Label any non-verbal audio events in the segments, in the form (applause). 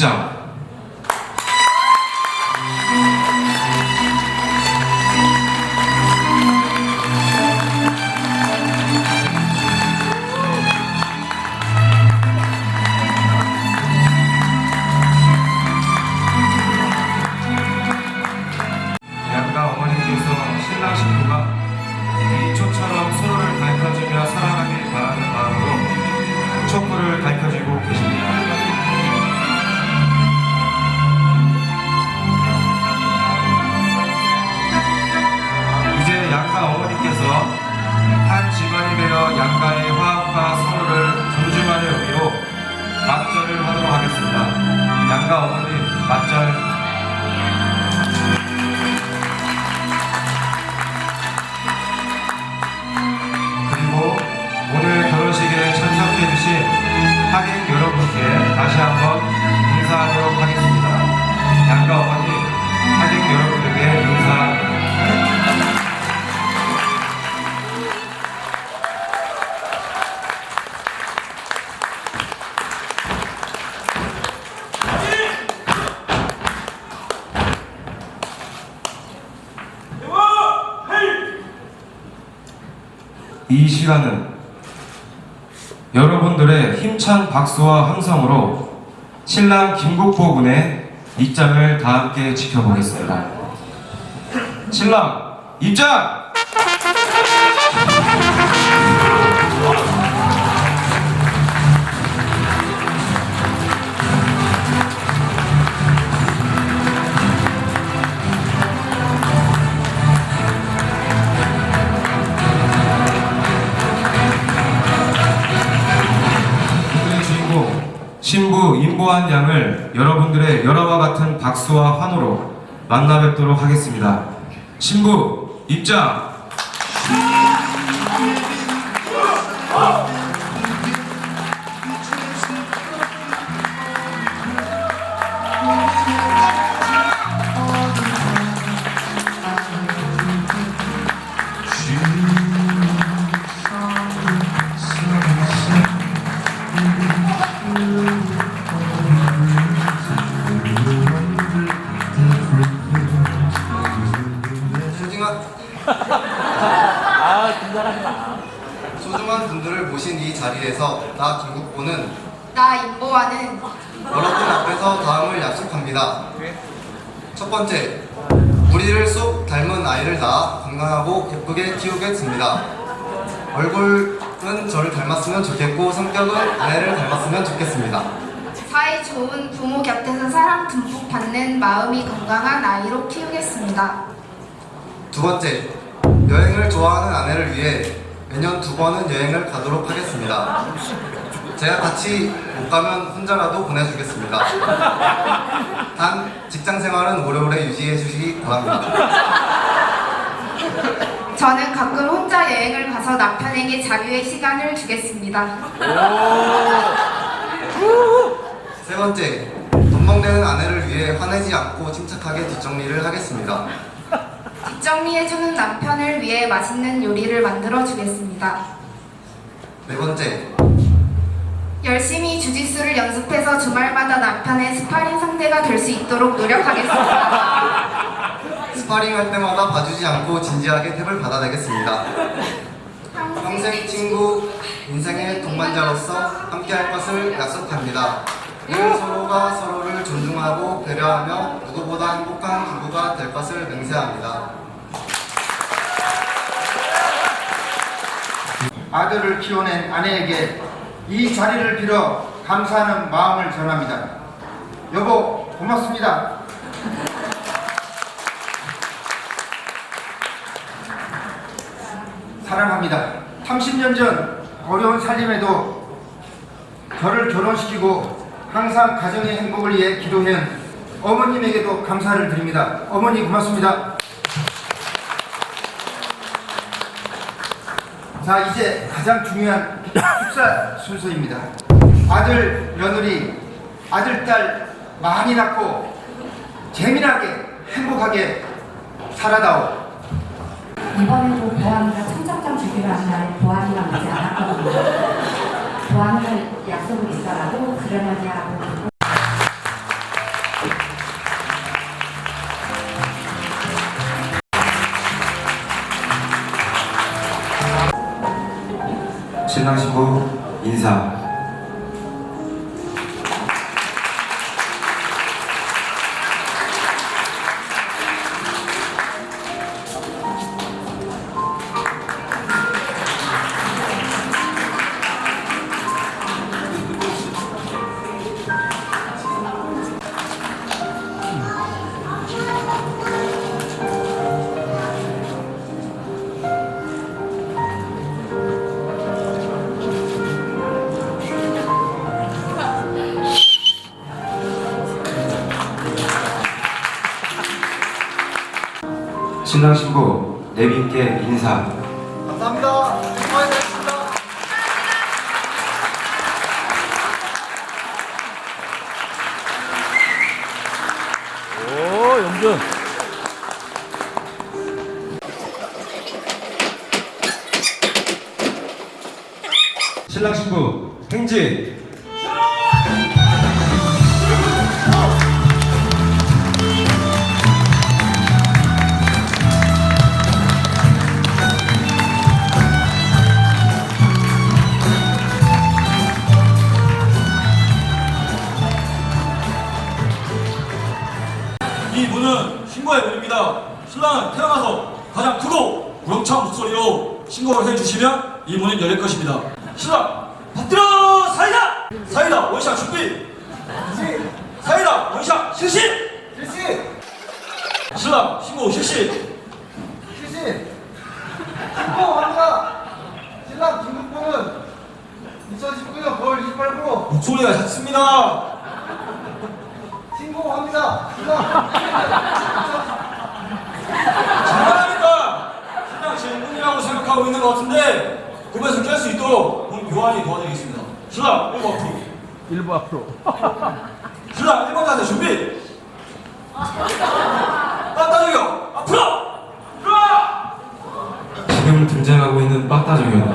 혼주 입장. 시간은 여러분들의 힘찬 박수와 함성으로 신랑 김국보 군의 입장을 다 함께 지켜보겠습니다. 신랑 입장! 신부 임보한 양을 여러분들의 열화와 같은 박수와 환호로 만나 뵙도록 하겠습니다. 신부 입장! 국보는 나 임보아는 여러분 앞에서 다음을 약속합니다. 첫 번째, 우리를 쏙 닮은 아이를 낳아 건강하고 예쁘게 키우겠습니다. 얼굴은 저를 닮았으면 좋겠고 성격은 아내를 닮았으면 좋겠습니다. 사이 좋은 부모 곁에서 사랑 듬뿍 받는 마음이 건강한 아이로 키우겠습니다. 두 번째, 여행을 좋아하는 아내를 위해 매년 두 번은 여행을 가도록 하겠습니다. 제가 같이 못 가면 혼자라도 보내주겠습니다. 단, 직장 생활은 오래오래 유지해 주시기 바랍니다. 저는 가끔 혼자 여행을 가서 남편에게 자유의 시간을 주겠습니다. 세 번째, 덤벙대는 아내를 위해 화내지 않고 침착하게 뒷정리를 하겠습니다. 뒷정리해주는 남편을 위해 맛있는 요리를 만들어 주겠습니다. 네 번째, 열심히 주짓수를 연습해서 주말마다 남편의 스파링 상대가 될 수 있도록 노력하겠습니다. (laughs) 스파링 할 때마다 봐주지 않고 진지하게 탭을 받아내겠습니다. 평생 친구, 인생의 동반자로서 함께할 것을 약속합니다. 늘 서로가 서로를 존중하고 배려하며 누구보다 행복한 부부가 될 것을 맹세합니다. 아들을 키워낸 아내에게 이 자리를 빌어 감사하는 마음을 전합니다. 여보, 고맙습니다. 사랑합니다. 30년 전 어려운 살림에도 저를 결혼시키고 항상 가정의 행복을 위해 기도해온 어머님에게도 감사를 드립니다. 어머니 고맙습니다. 자 이제 가장 중요한 축사 순서입니다. 아들 며느리 아들 딸 많이 낳고 재미나게 행복하게 살아다오. 이번에도 보안이가 청첩장 주기로 한 날 보안이가 오지 않았거든요. 보안이가 약속을 있더라도 그러려니 하고 신랑 신부 인사. 신랑 신부 내빈께 인사. 감사합니다. 수고하셨습니다. 오, 영준. 신랑 신부 행진. 신고를 해주시면 이 문은 열릴 것입니다. 신랑, 받들어 사이다! 사이다 원샷 준비! 사이다 원샷 실시! 실시! 신랑 신고 실시! 실시! 신고 합니다! 신랑 김국봉은 2019년 9월 28일 목소리가 작습니다. 신랑 장난합니까? 신랑 질문이라고 생각하고 있는 것 같은데 꿈에서 깰 수 있도록 오늘 교환이 도와드리겠습니다. 신랑 1번 앞으로. 1부 앞으로. 신랑 1번 자세 준비! 따따주요 앞으로! 들어와! 등장하고 있는 빠따조교는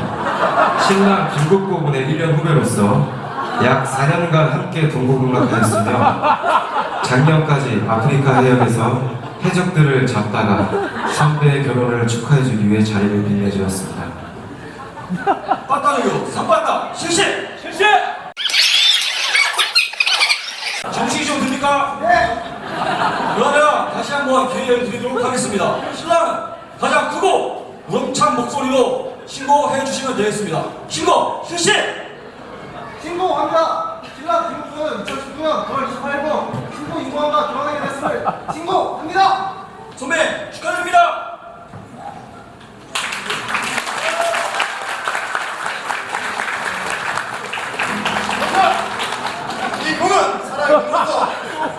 신랑 김국보 군의 1년 후배로서 약 4년간 함께 동고동락하였으며 작년까지 아프리카 해역에서 해적들을 잡다가 선배의 결혼을 축하해주기 위해 자리를 빛내주었습니다. 빠따주요 3반다 실시! 실시! 정식이 좀 됩니까? 네! 그러면 다시 한번 기회를 드리도록 하겠습니다. 신랑은 가장 크고 우렁찬 목소리로 신고해 주시면 되겠습니다. 신고 실시! 신고합니다! 신랑 김국봉은 2019년 9월 28일 신고 인공함과 결혼하게 됐음을 신고합니다! 선배 축하드립니다. 이 문은 사랑의 문으로서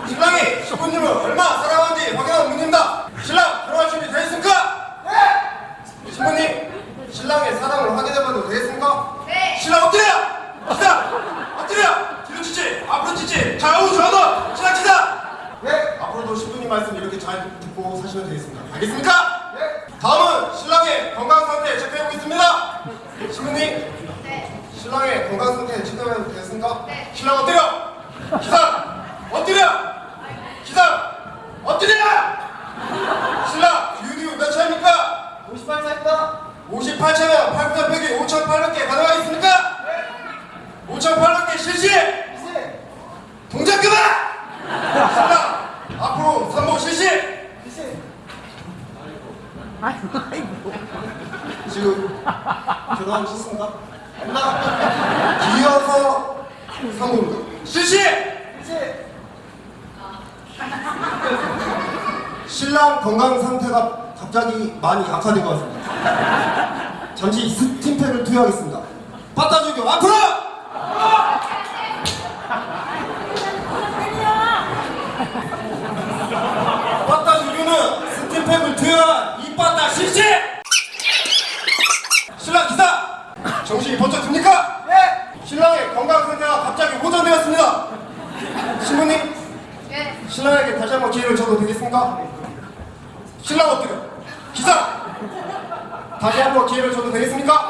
신랑이 신부님을 얼마나 사랑하는지 확인하는 문입니다. 신랑 결혼할 준비 되셨습니까? 네! 신부님, 신랑의 사랑을 확인해봐도 되겠습니까? 네. 신랑 엎드려! 기다! 엎드려! 뒤로 치지! 앞으로 치지! 좌우 좌우! 신랑 치다! 네! 앞으로도 신부님 말씀 이렇게 잘 듣고 사시면 되겠습니다. 알겠습니까? 네! 다음은 신랑의 건강 상태 체크해보겠습니다. 신부님, 네. 신랑의 건강 상태 체크해도 되겠습니까? 네. 신랑 엎드려! 기상! 엎드려! 기상! 엎드려! 신랑 기운이 몇 차입니까? 58차입니다. 58차면 8보다 빼기 5,800개 가능하겠습니까? 네. 5,800개 실시! 동작 그만! 신랑 앞으로 3보 실시! 지금 결혼하셨습니까? 기어서 3보입니다. 실시! 신랑 건강 상태가 갑자기 많이 악화된 것 같습니다. 잠시 스팀팩을 투여하겠습니다. 빠따주교 앞으로! 되겠습니까?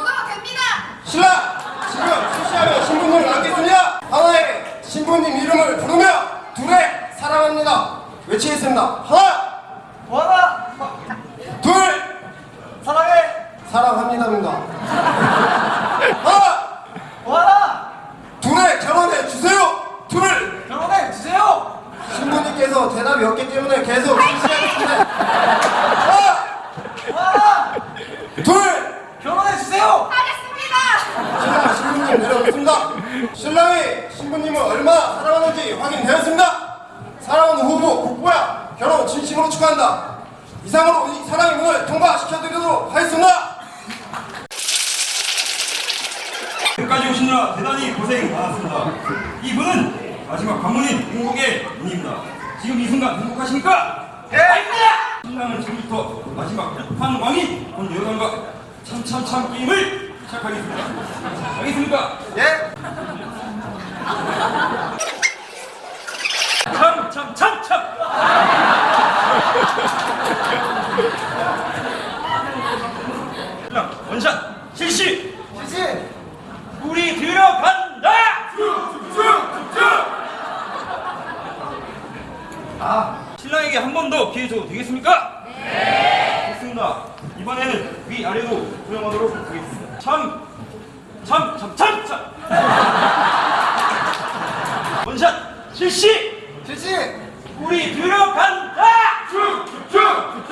지금 이 순간 행복하십니까? 네! 아닙니다! 신랑은 지금부터 마지막 한판 왕이 본 여단과 참참참 게임을 시작하겠습니다. 알겠습니까? 예! 참참참참! 신랑 원샷 실시! 실시! 우리 들어간 아, 신랑에게 한 번 더 기회 줘도 되겠습니까? 네. 좋습니다. 이번에는 위아래로 구형하도록 하겠습니다. 참, 참, 참, 참, 참. (laughs) 원샷 실시. 실시. 우리 들어간다. 쭉쭉쭉쭉.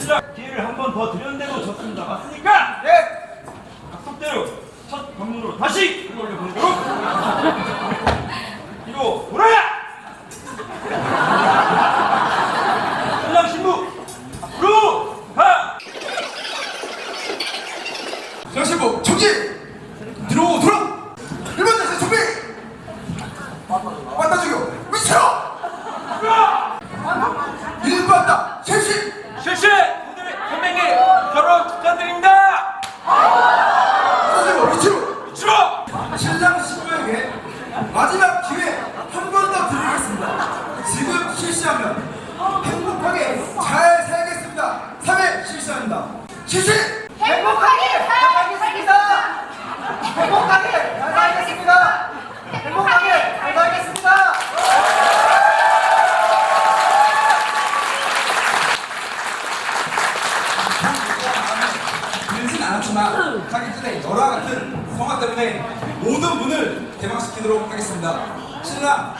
신랑 기회를 한 번 더 드렸는데도 졌습니다. 맞습니까? 네. 약속대로 첫 관문으로 다시 올려보도록. (laughs) 이거 돌아야. 신랑 신부 루하. 신랑 신부 정신! 드리도록 하겠습니다. 신랑!